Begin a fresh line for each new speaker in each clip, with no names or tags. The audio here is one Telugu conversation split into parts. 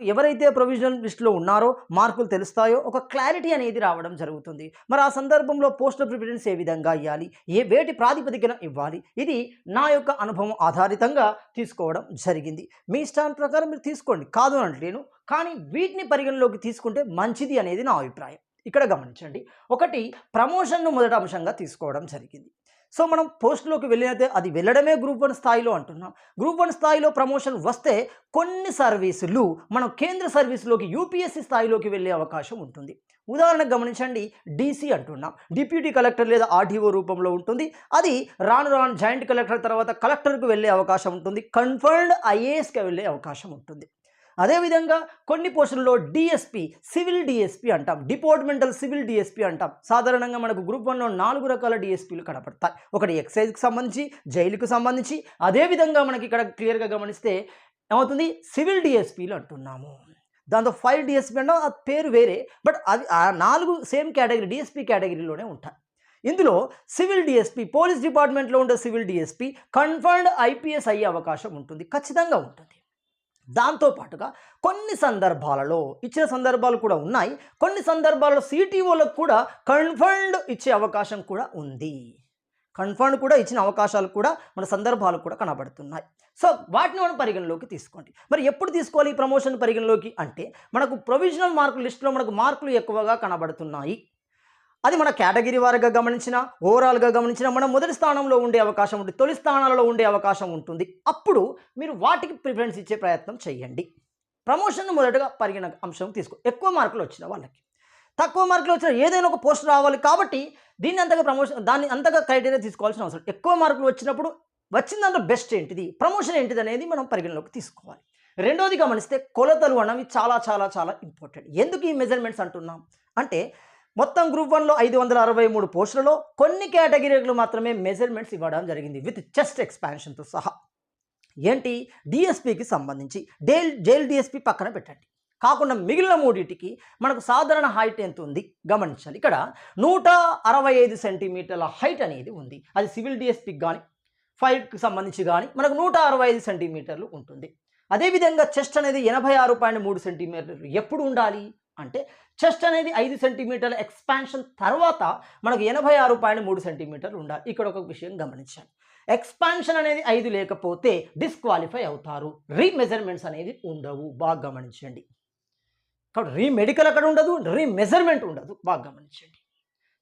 ఎవరైతే ప్రొవిజనల్ లిస్టులో ఉన్నారో మార్కులు తెలుస్తాయో ఒక క్లారిటీ అనేది రావడం జరుగుతుంది. మరి ఆ సందర్భంలో పోస్టల్ ప్రిఫరెన్స్ ఏ విధంగా ఇవ్వాలి ఏ వేటి ప్రాతిపదికన ఇవ్వాలి? ఇది నా యొక్క అనుభవం ఆధారితంగా తీసుకోవడం జరిగింది. మీ ఇష్టాన్ని ప్రకారం మీరు తీసుకోండి. కాదు అంటలేను కానీ వీటిని పరిగణలోకి తీసుకుంటే మంచిది అనేది నా అభిప్రాయం. ఇక్కడ గమనించండి. ఒకటి ప్రమోషన్ను మొదట అంశంగా తీసుకోవడం జరిగింది. సో మనం పోస్టులోకి వెళ్ళినైతే అది వెళ్ళడమే గ్రూప్ వన్ స్థాయిలో అంటున్నాం. గ్రూప్ వన్ స్థాయిలో ప్రమోషన్ వస్తే కొన్ని సర్వీసులు మనం కేంద్ర సర్వీసులోకి యూపీఎస్సీ స్థాయిలోకి వెళ్ళే అవకాశం ఉంటుంది. ఉదాహరణకు గమనించండి డీసీ అంటున్నాం. డిప్యూటీ కలెక్టర్ లేదా ఆర్టీఓ రూపంలో ఉంటుంది. అది రాను రాను జాయింట్ కలెక్టర్ తర్వాత కలెక్టర్కు వెళ్ళే అవకాశం ఉంటుంది. కన్ఫర్మ్డ్ ఐఏఎస్కి వెళ్ళే అవకాశం ఉంటుంది. అదేవిధంగా కొన్ని పోస్టుల్లో డిఎస్పి సివిల్ డిఎస్పి అంటాం. డిపార్ట్మెంటల్ సివిల్ డిఎస్పి అంటాం. సాధారణంగా మనకు గ్రూప్ వన్లో నాలుగు రకాల డిఎస్పీలు కనపడతాయి. ఒకటి ఎక్సైజ్కి సంబంధించి జైలుకు సంబంధించి. అదేవిధంగా మనకి ఇక్కడ క్లియర్గా గమనిస్తే ఏమవుతుంది? సివిల్ డిఎస్పీలు అంటున్నాము. దాంతో ఫైవ్ డిఎస్పీ అంటే ఆ పేరు వేరే బట్ అది ఆ నాలుగు సేమ్ కేటగిరీ డిఎస్పీ కేటగిరీలోనే ఉంటాయి. ఇందులో సివిల్ డిఎస్పీ పోలీస్ డిపార్ట్మెంట్లో ఉండే సివిల్ డిఎస్పీ కన్ఫర్మ్డ్ ఐపీఎస్ అయ్యే అవకాశం ఉంటుంది. ఖచ్చితంగా ఉంటుంది. దాంతో పాటుగా కొన్ని సందర్భాలలో ఇచ్చిన సందర్భాలు కూడా ఉన్నాయి. కొన్ని సందర్భాల్లో సిటీఓలకు కూడా కన్ఫర్మ్డ్ ఇచ్చే అవకాశం కూడా ఉంది. కన్ఫర్మ్ కూడా ఇచ్చిన అవకాశాలు కూడా మన సందర్భాలు కూడా కనబడుతున్నాయి. సో వాటిని మనం పరిగణలోకి తీసుకోండి. మరి ఎప్పుడు తీసుకోవాలి ఈ ప్రమోషన్ పరిగణలోకి? అంటే మనకు ప్రొవిజనల్ మార్కుల లిస్టులో మనకు మార్కులు ఎక్కువగా కనబడుతున్నాయి. అది మన కేటగిరీ వారిగా గమనించిన ఓవరాల్గా గమనించిన మనం మొదటి స్థానంలో ఉండే అవకాశం ఉంటుంది తొలి స్థానాలలో ఉండే అవకాశం ఉంటుంది. అప్పుడు మీరు వాటికి ప్రిఫరెన్స్ ఇచ్చే ప్రయత్నం చేయండి. ప్రమోషన్ మొదటగా పరిగణ అంశం తీసుకో. ఎక్కువ మార్కులు వచ్చిన వాళ్ళకి. తక్కువ మార్కులు వచ్చిన ఏదైనా ఒక పోస్ట్ రావాలి కాబట్టి దీన్ని అంతగా ప్రమోషన్ దాన్ని అంతగా క్రైటీరియా తీసుకోవాల్సిన అవసరం ఎక్కువ మార్కులు వచ్చినప్పుడు వచ్చిన దాంట్లో బెస్ట్ ఏంటిది? ప్రమోషన్ ఏంటిది అనేది మనం పరిగణలోకి తీసుకోవాలి. రెండోది గమనిస్తే కొలతలు అనేవి చాలా చాలా చాలా ఇంపార్టెంట్ ఎందుకు ఈ మెజర్మెంట్స్ అంటున్నాం? అంటే మొత్తం గ్రూప్ వన్లో ఐదు వందల అరవై మూడు పోస్టులలో కొన్ని కేటగిరీలకు మాత్రమే మెజర్మెంట్స్ ఇవ్వడం జరిగింది. విత్ చెస్ట్ ఎక్స్పాన్షన్తో సహా. ఏంటి? డిఎస్పికి సంబంధించి. డేల్ జైల్ డిఎస్పి పక్కన పెట్టండి. కాకుండా మిగిలిన మూడింటికి మనకు సాధారణ హైట్ ఎంత ఉంది? గమనించాలి. ఇక్కడ నూట అరవై ఐదు సెంటీమీటర్ల హైట్ అనేది ఉంది. అది సివిల్ డిఎస్పికి కానీ ఫైట్కి సంబంధించి కానీ మనకు నూట అరవై ఐదు సెంటీమీటర్లు ఉంటుంది. అదేవిధంగా చెస్ట్ అనేది ఎనభై ఆరు పాయింట్ మూడు సెంటీమీటర్లు ఎప్పుడు ఉండాలి? అంటే చెస్ట్ అనేది ఐదు సెంటీమీటర్ల ఎక్స్పాన్షన్ తర్వాత మనకు ఎనభై ఆరు పాయింట్ మూడు సెంటీమీటర్లు ఉండాలి. ఇక్కడ ఒక విషయం గమనించాను ఎక్స్పాన్షన్ అనేది ఐదు లేకపోతే డిస్క్వాలిఫై అవుతారు. రీమెజర్మెంట్స్ అనేది ఉండవు. బాగా గమనించండి. కాబట్టి రీమెడికల్ అక్కడ ఉండదు రీమెజర్మెంట్ ఉండదు. బాగా గమనించండి.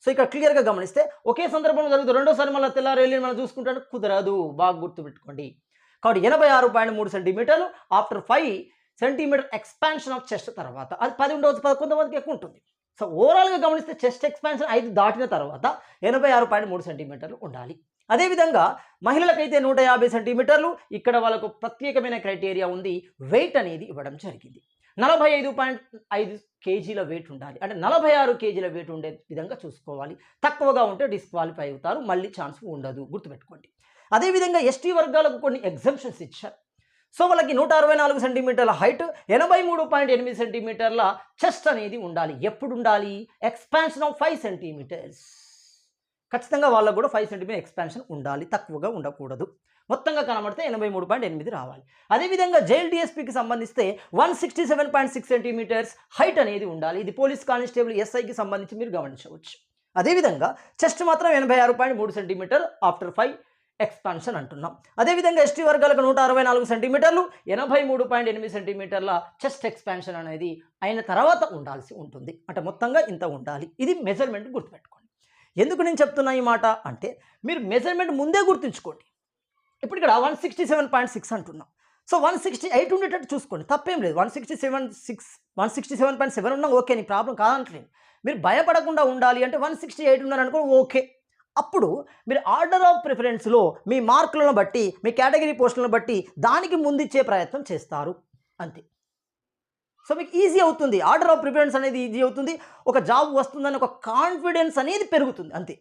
సో ఇక్కడ క్లియర్గా గమనిస్తే ఒకే సందర్భంలో జరుగుతుంది. రెండోసారి మళ్ళీ తెల్లారు మనం చూసుకుంటాను కుదరదు. బాగా గుర్తుపెట్టుకోండి. కాబట్టి ఎనభై ఆరు పాయింట్ మూడు సెంటీమీటర్లు after five centimetre expansion of chest తర్వాత అది పది ఉండవచ్చు పది కొంతమందికి ఎక్కువ ఉంటుంది. సో ఓవరాల్గా గమనిస్తే చెస్ట్ ఎక్స్పాన్షన్ ఐదు దాటిన తర్వాత ఎనభై ఆరు పాయింట్ మూడు సెంటీమీటర్లు ఉండాలి. అదేవిధంగా మహిళలకైతే నూట యాభై సెంటీమీటర్లు ఇక్కడ వాళ్ళకు ప్రత్యేకమైన క్రైటీరియా ఉంది వెయిట్ అనేది ఇవ్వడం జరిగింది. నలభై ఐదు పాయింట్ ఐదు కేజీల వెయిట్ ఉండాలి. అంటే నలభై ఆరు కేజీల వెయిట్ ఉండే విధంగా చూసుకోవాలి. తక్కువగా ఉంటే డిస్క్వాలిఫై అవుతారు మళ్ళీ ఛాన్స్ ఉండదు గుర్తుపెట్టుకోండి. అదేవిధంగా ఎస్టీ వర్గాలకు కొన్ని ఎగ్జంప్షన్స్ ఇచ్చారు. సో వాళ్ళకి నూట అరవై నాలుగు సెంటీమీటర్ల హైట్ ఎనభై మూడు పాయింట్ ఎనిమిది సెంటీమీటర్ల చెస్ట్ అనేది ఉండాలి. ఎప్పుడు ఉండాలి ఎక్స్పాన్షన్ ఆఫ్ ఫైవ్ సెంటీమీటర్స్ ఖచ్చితంగా వాళ్ళకు కూడా ఫైవ్ సెంటీమీటర్ ఎక్స్పాన్షన్ ఉండాలి. తక్కువగా ఉండకూడదు. మొత్తంగా కనబడితే ఎనభై మూడు పాయింట్ ఎనిమిది రావాలి. అదేవిధంగా జైల్ డిఎస్పీకి సంబంధిస్తే one sixty seven point six centimetres height అనేది ఉండాలి. ఇది పోలీస్ కానిస్టేబుల్ ఎస్ఐకి సంబంధించి మీరు గమనించవచ్చు. అదేవిధంగా చెస్ట్ మాత్రం ఎనభై ఆరు పాయింట్ మూడు సెంటీమీటర్ ఆఫ్టర్ ఫైవ్ ఎక్స్పాన్షన్ అంటున్నాం. అదేవిధంగా ఎస్టీ వర్గాలకు నూట అరవై నాలుగు సెంటీమీటర్లు ఎనభై మూడు పాయింట్ ఎనిమిది సెంటీమీటర్ల చెస్ట్ ఎక్స్పాన్షన్ అనేది అయిన తర్వాత ఉండాల్సి ఉంటుంది. అంటే మొత్తంగా ఇంత ఉండాలి. ఇది మెజర్మెంట్ గుర్తుపెట్టుకోండి. ఎందుకు నేను చెప్తున్నా ఈ మాట అంటే మీరు మెజర్మెంట్ ముందే గుర్తుంచుకోండి. ఇప్పుడు ఇక్కడ one sixty seven point six అంటున్నాం. సో వన్ సిక్స్టీ ఎయిట్ ఉండేటట్టు చూసుకోండి. తప్పేం లేదు. One sixty seven six one sixty seven point seven ఉన్నా ఓకే నీ ప్రాబ్లం కాదంటలేదు మీరు భయపడకుండా ఉండాలి అంటే వన్ సిక్స్టీ ఎయిట్ ఉన్నారనుకో ఓకే. అప్పుడు మీరు ఆర్డర్ ఆఫ్ ప్రిఫరెన్స్లో మీ మార్కులను బట్టి మీ కేటగిరీ పోస్టులను బట్టి దానికి ముందిచ్చే ప్రయత్నం చేస్తారు. అంతే. సో మీకు ఈజీ అవుతుంది. ఆర్డర్ ఆఫ్ ప్రిఫరెన్స్ అనేది ఈజీ అవుతుంది. ఒక జాబ్ వస్తుందని ఒక కాన్ఫిడెన్స్ అనేది పెరుగుతుంది. అంతే.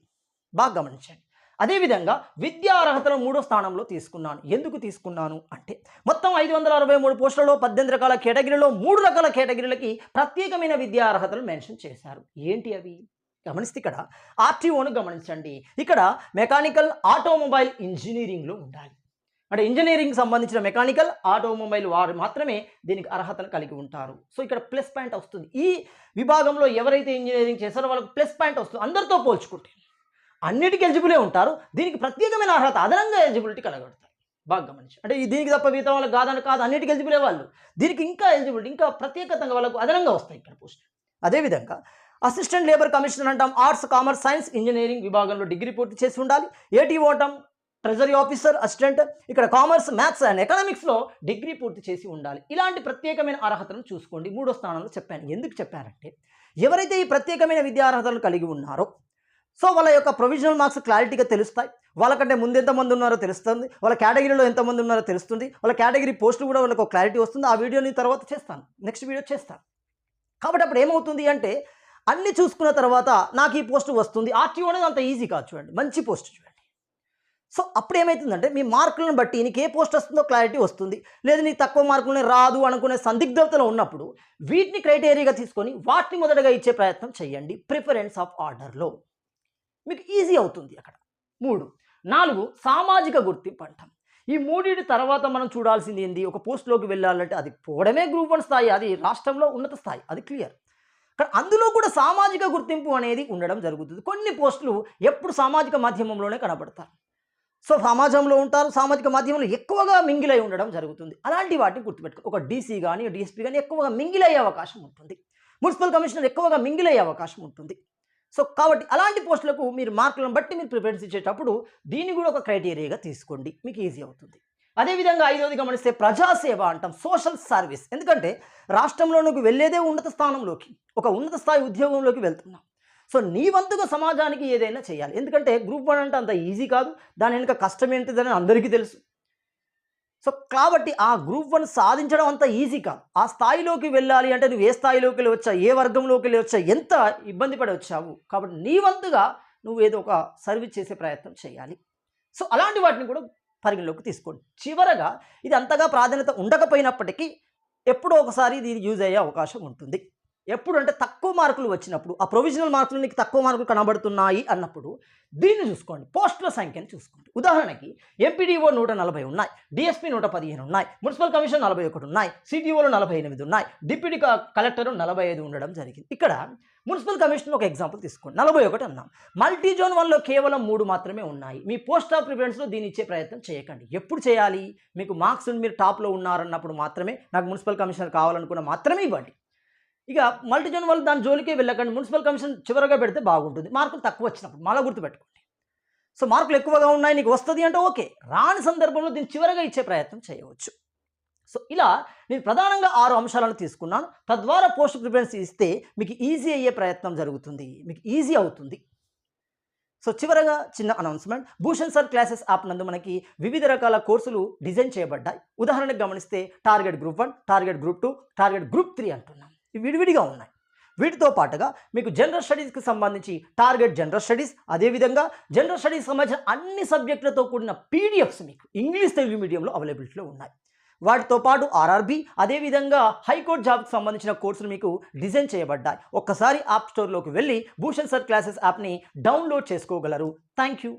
బాగా గమనించండి. అదేవిధంగా విద్యా అర్హతను మూడో స్థానంలో తీసుకున్నాను. ఎందుకు తీసుకున్నాను అంటే మొత్తం ఐదు వందల అరవై మూడు పోస్టులలో పద్దెనిమిది రకాల కేటగిరీలో మూడు రకాల కేటగిరీలకి ప్రత్యేకమైన విద్యా అర్హతలు మెన్షన్ చేశారు. ఏంటి అవి? గమనిస్తే ఇక్కడ ఆర్టీఓను గమనించండి. ఇక్కడ మెకానికల్ ఆటోమొబైల్ ఇంజనీరింగ్లో ఉండాలి. అంటే ఇంజనీరింగ్ సంబంధించిన మెకానికల్ ఆటోమొబైల్ వారు మాత్రమే దీనికి అర్హతను కలిగి ఉంటారు. సో ఇక్కడ ప్లస్ పాయింట్ వస్తుంది. ఈ విభాగంలో ఎవరైతే ఇంజనీరింగ్ చేస్తారో వాళ్ళకి ప్లస్ పాయింట్ వస్తుంది. అందరితో పోల్చుకుంటే అన్నిటికీ ఎలిజిబులే ఉంటారు. దీనికి ప్రత్యేకమైన అర్హత అదనంగా ఎలిజిబిలిటీ కలగడతారు బాగా గమనించి అంటే దీనికి తప్ప మిగతా వాళ్ళకి కాదని కాదు అన్నిటికీ ఎలిజిబులే వాళ్ళు. దీనికి ఇంకా ఎలిజిబిలిటీ ఇంకా ప్రత్యేకతంగా వాళ్ళకు అదనంగా వస్తాయి ఇక్కడ పోస్ట్ అదేవిధంగా అసిస్టెంట్ లేబర్ కమిషనర్ అంటాం ఆర్ట్స్ కామర్స్ సైన్స్ ఇంజనీరింగ్ విభాగంలో డిగ్రీ పూర్తి చేసి ఉండాలి. ఏటీఓ అంటాం ట్రెజరీ ఆఫీసర్ అసిస్టెంట్ ఇక్కడ కామర్స్ మ్యాథ్స్ అండ్ ఎకనామిక్స్లో డిగ్రీ పూర్తి చేసి ఉండాలి. ఇలాంటి ప్రత్యేకమైన అర్హతలను చూసుకోండి. మూడో స్థానంలో చెప్పాను. ఎందుకు చెప్పారంటే ఎవరైతే ఈ ప్రత్యేకమైన విద్యా అర్హతలను కలిగి ఉన్నారో సో వాళ్ళ యొక్క ప్రొవిజనల్ మార్క్స్ క్లారిటీగా తెలుస్తాయి. వాళ్ళకంటే ముందు ఎంతమంది ఉన్నారో తెలుస్తుంది. వాళ్ళ కేటగిరీలో ఎంతమంది ఉన్నారో తెలుస్తుంది. వాళ్ళ కేటగిరీ పోస్టులు కూడా వాళ్ళకు క్లారిటీ వస్తుంది. ఆ వీడియోని తర్వాత చేస్తాను. నెక్స్ట్ వీడియో చేస్తాను. కాబట్టి అప్పుడు ఏమవుతుంది అంటే అన్ని చూసుకున్న తర్వాత నాకు ఈ పోస్ట్ వస్తుంది. ఆర్టీఓ అనేది అంత ఈజీ కాదు చూడండి. మంచి పోస్ట్ చూడండి. సో అప్పుడు ఏమవుతుందంటే మీ మార్కులను బట్టి నీకు ఏ పోస్ట్ వస్తుందో క్లారిటీ వస్తుంది. లేదు నీకు తక్కువ మార్కులనే రాదు అనుకునే సందిగ్ధతలో ఉన్నప్పుడు వీటిని క్రైటీరియాగా తీసుకొని వాటిని మొదటగా ఇచ్చే ప్రయత్నం చేయండి ప్రిఫరెన్స్ ఆఫ్ ఆర్డర్లో. మీకు ఈజీ అవుతుంది అక్కడ. మూడు. నాలుగు. సామాజిక గుర్తింపు అంటాం ఈ మూడింటి తర్వాత మనం చూడాల్సింది ఏంది? ఒక పోస్ట్లోకి వెళ్ళాలంటే అది పోవడమే గ్రూప్ వన్ స్థాయి. అది రాష్ట్రంలో ఉన్నత స్థాయి. అది క్లియర్. అందులో కూడా సామాజిక గుర్తింపు అనేది ఉండడం జరుగుతుంది. కొన్ని పోస్టులు ఎప్పుడు సామాజిక మాధ్యమంలోనే కనబడతారు. సో సమాజంలో ఉంటారు సామాజిక మాధ్యమంలో ఎక్కువగా మింగిలై ఉండడం జరుగుతుంది. అలాంటి వాటిని గుర్తుపెట్టుకో ఒక డీసీ కానీ డీఎస్పీ కానీ ఎక్కువగా మింగిలయ్యే అవకాశం ఉంటుంది. మున్సిపల్ కమిషనర్ ఎక్కువగా మింగిలయ్యే అవకాశం ఉంటుంది. సో కాబట్టి అలాంటి పోస్టులకు మీరు మార్కులను బట్టి మీరు ప్రిఫరెన్స్ ఇచ్చేటప్పుడు దీన్ని కూడా ఒక క్రైటీరియాగా తీసుకోండి. మీకు ఈజీ అవుతుంది. అదేవిధంగా ఐదవది గమనిస్తే ప్రజాసేవ అంటాం సోషల్ సర్వీస్. ఎందుకంటే రాష్ట్రంలో నువ్వు వెళ్ళేదే ఉన్నత స్థానంలోకి ఒక ఉన్నత స్థాయి ఉద్యోగంలోకి వెళ్తున్నావు సో నీ వంతుగా సమాజానికి ఏదైనా చేయాలి. ఎందుకంటే గ్రూప్ వన్ అంటే అంత ఈజీ కాదు. దాని వెనుక కష్టం ఏంటిదని అందరికీ తెలుసు. సో కాబట్టి ఆ గ్రూప్ వన్ సాధించడం అంత ఈజీ కాదు. ఆ స్థాయిలోకి వెళ్ళాలి అంటే నువ్వు ఏ స్థాయిలోకి వెళ్ళి వచ్చా ఏ వర్గంలోకి వెళ్ళి వచ్చా ఎంత ఇబ్బంది పడి వచ్చావు? కాబట్టి నీ వంతుగా నువ్వు ఏదో ఒక సర్వీస్ చేసే ప్రయత్నం చేయాలి. సో అలాంటి వాటిని కూడా పరిగణలోకి తీసుకోండి. చివరగా ఇది అంతగా ప్రాధాన్యత ఉండకపోయినప్పటికీ ఎప్పుడో ఒకసారి ఇది యూజ్ అయ్యే అవకాశం ఉంటుంది. ఎప్పుడు అంటే తక్కువ మార్కులు వచ్చినప్పుడు ఆ ప్రొవిజనల్ మార్కులు నీకు తక్కువ మార్కులు కనబడుతున్నాయి అన్నప్పుడు దీన్ని చూసుకోండి పోస్టుల సంఖ్యను చూసుకోండి. ఉదాహరణకి ఎంపీడీఓ నూట నలభై ఉన్నాయి డిఎస్పీ నూట పదిహేను ఉన్నాయి మున్సిపల్ కమిషన్ నలభై ఒకటి ఉన్నాయి సిటీఓలు నలభై ఎనిమిది ఉన్నాయి డిప్యూటీ కలెక్టరు కలెక్టర్ నలభై ఐదు ఉండడం జరిగింది. ఇక్కడ మున్సిపల్ కమిషన్ ఒక ఎగ్జాంపుల్ తీసుకోండి. నలభై ఒకటి అన్నాం. మల్టీ జోన్ వన్లో కేవలం మూడు మాత్రమే ఉన్నాయి. మీ పోస్ట్ ఆఫ్ ప్రిఫరెన్స్లో దీన్ని ఇచ్చే ప్రయత్నం చేయకండి. ఎప్పుడు చేయాలి? మీకు మార్క్స్ మీరు టాప్లో ఉన్నారన్నప్పుడు మాత్రమే నాకు మున్సిపల్ కమిషనర్ కావాలనుకున్న మాత్రమే ఇవ్వండి. ఇక మల్టీ జోన్ వాళ్ళు దాని జోలికే వెళ్ళకండి. మున్సిపల్ కమిషన్ చివరగా పెడితే బాగుంటుంది. మార్కులు తక్కువ వచ్చినప్పుడు మళ్ళీ గుర్తుపెట్టుకోండి సో మార్కులు ఎక్కువగా ఉన్నాయి నీకు వస్తుంది అంటే ఓకే. రాని సందర్భంలో దీన్ని చివరగా ఇచ్చే ప్రయత్నం చేయవచ్చు. సో ఇలా నేను ప్రధానంగా ఆరు అంశాలను తీసుకున్నాను. తద్వారా పోస్ట్ ప్రిఫరెన్స్ ఇస్తే మీకు ఈజీ అయ్యే ప్రయత్నం జరుగుతుంది. మీకు ఈజీ అవుతుంది. సో చివరగా చిన్న announcement. Bhushan sir classes app నందు మనకి వివిధ రకాల కోర్సులు డిజైన్ చేయబడ్డాయి. ఉదాహరణకు గమనిస్తే target group one target group two target group three అంటున్నాం. విడివిడిగా ఉన్నాయి. వీటితో పాటుగా మీకు జనరల్ స్టడీస్కి సంబంధించి టార్గెట్ జనరల్ స్టడీస్ అదేవిధంగా జనరల్ స్టడీస్ సంబంధించిన అన్ని సబ్జెక్టులతో కూడిన పీడిఎఫ్స్ మీకు ఇంగ్లీష్ తెలుగు మీడియంలో అవైలబిలిటీలో ఉన్నాయి. వాటితో పాటు ఆర్ఆర్బి అదేవిధంగా హైకోర్టు జాబ్కి సంబంధించిన కోర్సులు మీకు డిజైన్ చేయబడ్డాయి. ఒక్కసారి యాప్ స్టోర్లోకి వెళ్ళి భూషణ్ సర్ క్లాసెస్ యాప్ని డౌన్లోడ్ చేసుకోగలరు. Thank you